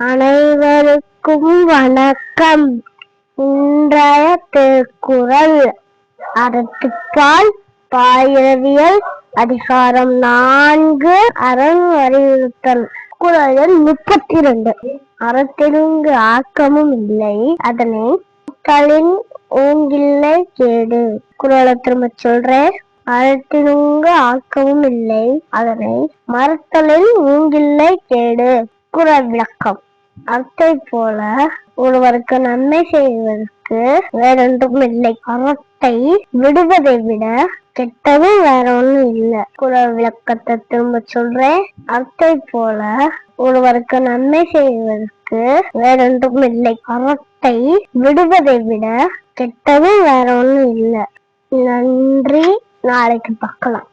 அனைவருக்கும் வணக்கம். இன்றைய திருக்குறள் அறத்துப்பால் பாயிரவியல் அதிகாரம் நான்கு அறம் அறிவுறுத்தல் குரல் முப்பத்தி இரண்டு அறத்திலுங்கு ஆக்கமும் இல்லை. அதனை களின் ஓங்கில்லை கேடு. குரலை திரும்ப சொல்றேன். அறத்திலுங்கு ஆக்கமும் இல்லை. அதனை மறுத்தலில் ஊங்கில்லை கேடு. குரல் விளக்கம். அத்தை போல ஒருவருக்கு நன்மை செய்வதற்கு வேறொன்றும் இல்லை. அறத்தை விடுவதை விட கெட்டது வேற ஒண்ணும் இல்லை. குரல் விளக்கத்தை திரும்ப சொல்றேன். அத்தை போல ஒருவருக்கு நன்மை செய்வதற்கு வேறொன்றும் இல்லை. அறத்தை விடுவதை விட கெட்டது வேற ஒண்ணும் இல்லை. நன்றி. நாளைக்கு பார்க்கலாம்.